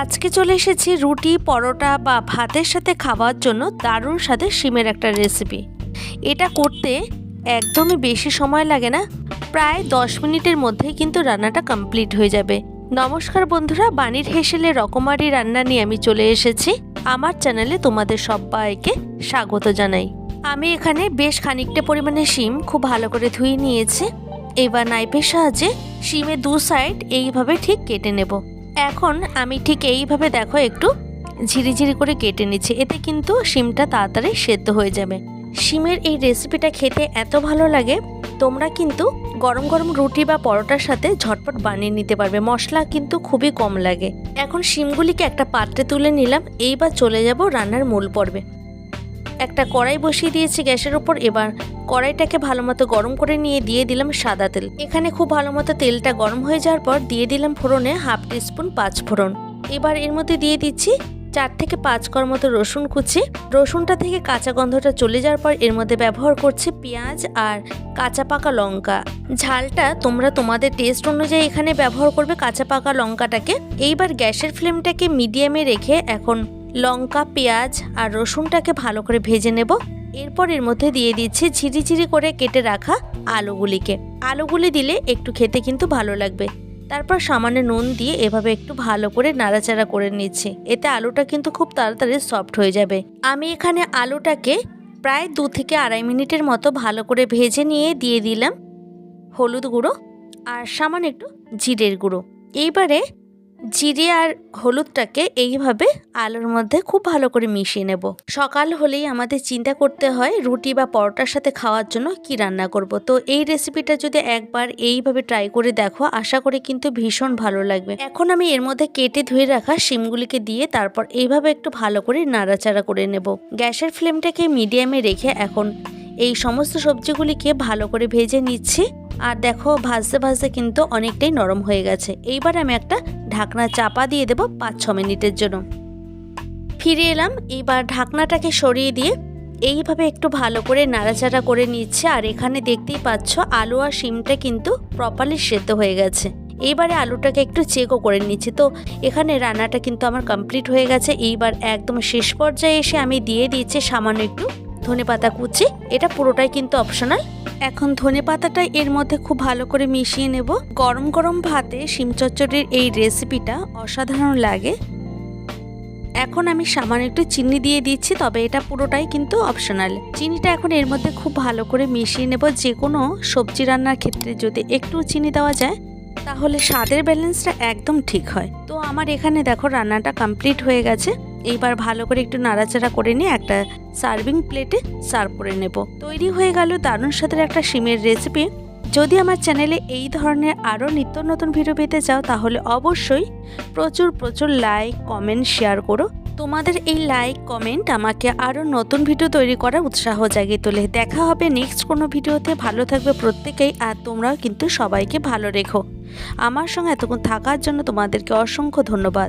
আজকে চলে এসেছি রুটি, পরোটা বা ভাতের সাথে খাওয়ার জন্য দারুণ স্বাদের শিমের একটা রেসিপি এটা করতে একদমই বেশি সময় লাগে না। প্রায় দশ মিনিটের মধ্যেই কিন্তু রান্নাটা কমপ্লিট হয়ে যাবে। নমস্কার বন্ধুরা বাণীর হেসেলে রকমারি রান্না নিয়ে আমি চলে এসেছি। আমার চ্যানেলে তোমাদের সবাইকে স্বাগত জানাই। আমি এখানে বেশ খানিকটা পরিমাণে শিম খুব ভালো করে ধুয়ে নিয়েছি। এবার নাইফের সাহায্যে শিমের দু সাইড এইভাবে ঠিক কেটে নেব। এখন আমি ঠিক এইভাবে দেখো একটু ঝিরিঝিরি করে কেটে নিচ্ছি। এতে কিন্তু শিমটা তাড়াতাড়ি সেদ্ধ হয়ে যাবে। শিমের এই রেসিপিটা খেতে এত ভালো লাগে, তোমরা কিন্তু গরম গরম রুটি বা পরোটার সাথে ঝটপট বানিয়ে নিতে পারবে। মশলা কিন্তু খুবই কম লাগে। এখন শিমগুলিকে একটা পাত্রে তুলে নিলাম, এইবার চলে যাব রান্নার মূল পর্বে। একটা কড়াই বসিয়ে দিয়েছি গ্যাসের ওপর, এবার কড়াইটাকে ভালো মতো গরম করে নিয়ে দিয়ে দিলাম সাদা তেল। এখানে খুব ভালো মতো তেলটা গরম হয়ে যাওয়ার পর দিয়ে দিলাম ফোড়নে হাফ টিস্পুন পাঁচ ফোড়ন এবার এর মধ্যে দিয়ে দিচ্ছি চার থেকে পাঁচ কর মতো রসুন কুচি। রসুনটা থেকে কাঁচা গন্ধটা চলে যাওয়ার পর এর মধ্যে ব্যবহার করছি পেঁয়াজ আর কাঁচা পাকা লঙ্কা। ঝালটা তোমরা তোমাদের টেস্ট অনুযায়ী এখানে ব্যবহার করবে কাঁচা পাকা লঙ্কাটাকে। এইবার গ্যাসের ফ্লেমটাকে মিডিয়ামে রেখে এখন লঙ্কা, পেঁয়াজ আর রসুনটাকে ভালো করে ভেজে নেব। এরপর এর মধ্যে দিয়ে দিচ্ছি ঝিরিঝিরি করে কেটে রাখা আলুগুলিকে। আলুগুলি দিলে একটু খেতে কিন্তু ভালো লাগবে। তারপর সামান্য নুন দিয়ে এভাবে একটু ভালো করে নাড়াচাড়া করে নিচ্ছি। এতে আলুটা কিন্তু খুব তাড়াতাড়ি সফট হয়ে যাবে। আমি এখানে আলুটাকে প্রায় দু থেকে আড়াই মিনিটের মতো ভালো করে ভেজে নিয়ে দিয়ে দিলাম হলুদ গুঁড়ো আর সামান্য একটু জিরের গুঁড়ো। এইবারে জিরে আর হলুদটাকে এইভাবে আলুর মধ্যে খুব ভালো করে মিশিয়ে নেব। সকাল হলেই আমাদের চিন্তা করতে হয় রুটি বা পরোটার সাথে খাওয়ার জন্য কি রান্না করব। তো এই রেসিপিটা যদি একবার এইভাবে ট্রাই করে দেখো, আশা করি কিন্তু ভীষণ ভালো লাগবে। এখন আমি এর মধ্যে কেটে ধুয়ে রাখা শিমগুলিকে দিয়ে তারপর এইভাবে একটু ভালো করে নাড়াচাড়া করে নেব। গ্যাসের ফ্লেমটাকে মিডিয়ামে রেখে এখন এই সমস্ত সবজিগুলিকে ভালো করে ভেজে নিচ্ছি। আর দেখো, ভাজতে ভাজতে কিন্তু অনেকটাই নরম হয়ে গেছে। এইবার আমি একটা ঢাকনা চাপা দিয়ে দেবো পাঁচ ছ মিনিটের জন্য। ফিরে এলাম এইবার ঢাকনাটাকে সরিয়ে দিয়ে এইভাবে একটু ভালো করে নাড়াচাড়া করে নিচ্ছে, আর এখানে দেখতেই পাচ্ছ আলু আর শিমটা কিন্তু প্রপারলি সেদ্ধ হয়ে গেছে। এইবারে আলুটাকে একটু চেকও করে নিচ্ছি। তো এখানে রান্নাটা কিন্তু আমার কমপ্লিট হয়ে গেছে। এইবার একদম শেষ পর্যায়ে এসে আমি দিয়ে দিচ্ছি সামান্য একটু ধনে পাতা কুচি, এটা পুরোটাই কিন্তু অপশনাল এখন ধনে পাতাটা এর মধ্যে খুব ভালো করে মিশিয়ে নেব। গরম গরম ভাতে শিম চচ্চড়ির এই রেসিপিটা অসাধারণ লাগে। এখন আমি সামান্য একটু চিনি দিয়ে দিচ্ছি, তবে এটা পুরোটাই কিন্তু অপশনাল চিনিটা এখন এর মধ্যে খুব ভালো করে মিশিয়ে নেব। যে কোনো সবজি রান্নার ক্ষেত্রে যদি একটু চিনি দেওয়া যায়, তাহলে স্বাদের ব্যালেন্সটা একদম ঠিক হয়। তো আমার এখানে দেখো রান্নাটা কমপ্লিট হয়ে গেছে। এইবার ভালো করে একটু নাড়াচাড়া করে নিয়ে একটা সার্ভিং প্লেটে সার্ভ করে নেব। তৈরি হয়ে গেল দারুণ স্বাদের একটা শিমের রেসিপি যদি আমার চ্যানেলে এই ধরনের আরও নিত্য নতুন ভিডিও পেতে চাও, তাহলে অবশ্যই প্রচুর প্রচুর লাইক কমেন্ট শেয়ার করো। তোমাদের এই লাইক কমেন্ট আমাকে আরও নতুন ভিডিও তৈরি করার উৎসাহ জাগিয়ে তোলে। দেখা হবে নেক্সট কোনো ভিডিওতে ভালো থাকবে প্রত্যেকেই আর তোমরাও কিন্তু সবাইকে ভালো রেখো। আমার সঙ্গে এতক্ষণ থাকার জন্য তোমাদেরকে অসংখ্য ধন্যবাদ।